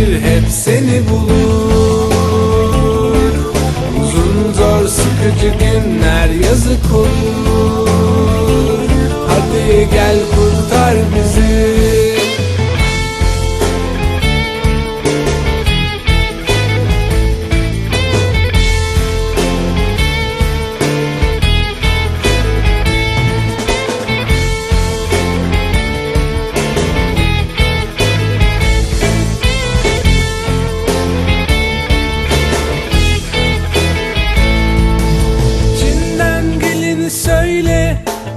Bitiverir Hep seni bulur. Uzun zor sıkıcı günler yazık olur. Hadi gel kurtar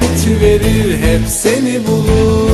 bitiverir hep seni bulur